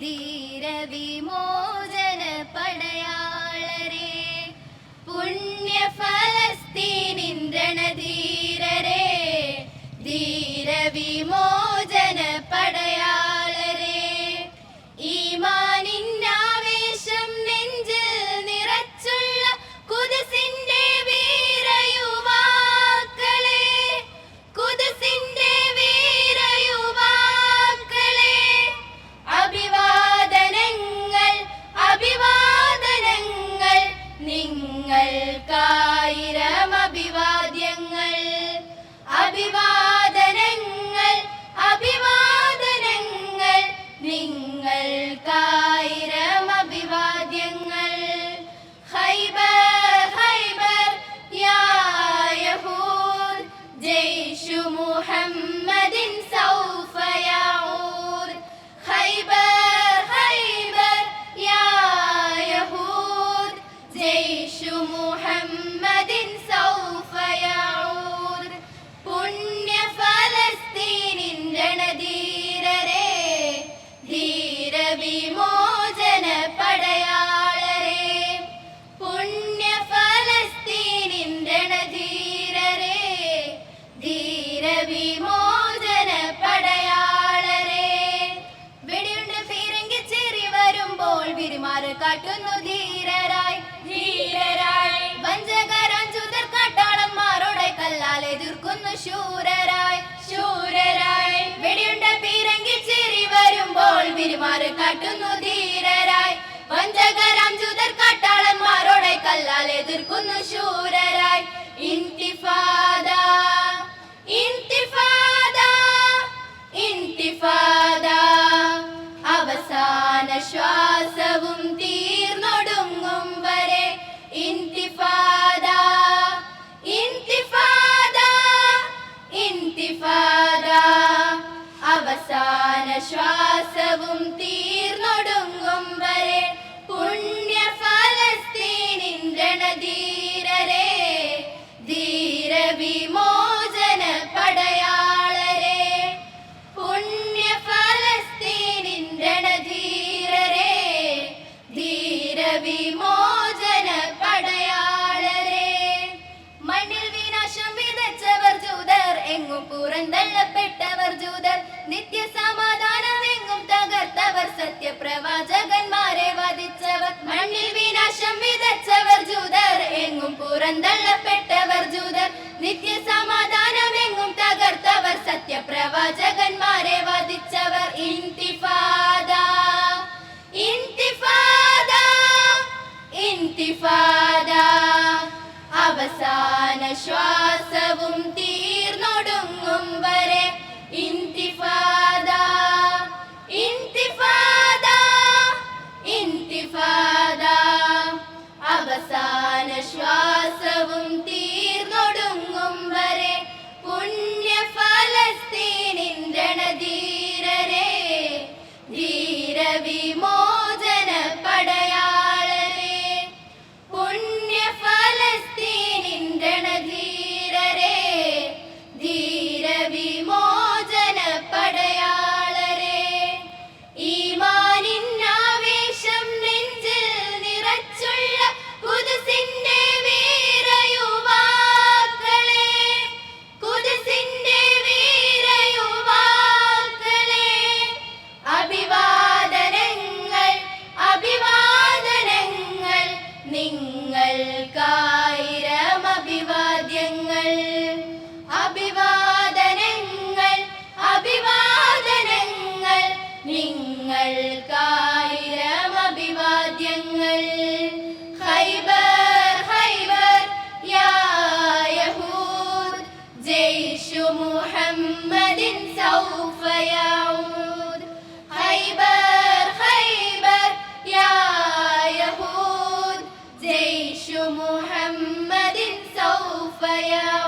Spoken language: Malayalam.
ധീരവിമോചന പടയാളരെ പുണ്യ ഫലസ്തീനിൻ രണധീരരെ ധീരവിമോചന പടയാളരെ ഈമാ welcome. തിരുമാറ് കാട്ടുന്നു ധീരരായി ധീരരായി. വഞ്ചകരാഞ്ചുതർ കാട്ടാളന്മാരോടെ കല്ലാൽ എതിർക്കുന്നു ശൂരരായി ശൂരരായി. വെടിയുണ്ട പീരങ്കി ചിരി വരുമ്പോൾ തിരുമാറ് കാട്ടുന്നു ധീരരായി. വഞ്ചകരാഞ്ചുതർ കാട്ടാളന്മാരോടെ കല്ലാൽ എതിർക്കുന്നു ശൂരരായി. ഇന്തിഫാദ അവസാന പുറന്തള്ളപ്പെട്ടവർ ജൂതർ നിത്യ സമാധാനം എങ്ങും തകർത്തവർ സത്യപ്രവാചകന്മാരെ വധിച്ചവർ മണ്ണിൽ വിനാശം വിതച്ചവർ ജൂതർ എങ്ങും പുറന്തള്ളപ്പെട്ടവർ ജൂതർ നിത്യ സമാധാനം എങ്ങും തകർത്തവർ സത്യപ്രവാചകന്മാരെ വധിച്ചവർ. ഇന്തിഫാദ ഇന്തിഫാദ ഇന്തിഫാദ. അവസാന ശ്വാസവും തീർന്നൊടുങ്ങും നിങ്ങൾക്കായിരം അഭിവാദ്യങ്ങൾ ഹൈബർ ഹൈബർ യാ യഹൂദ് ജയ്ഷു മുഹമ്മദിൻ സൗഫ യഊദ് ഹൈബർ ഹൈബർ യാ യഹൂദ് ജയ്ഷു മുഹമ്മദിൻ സൗഫ യഊദ്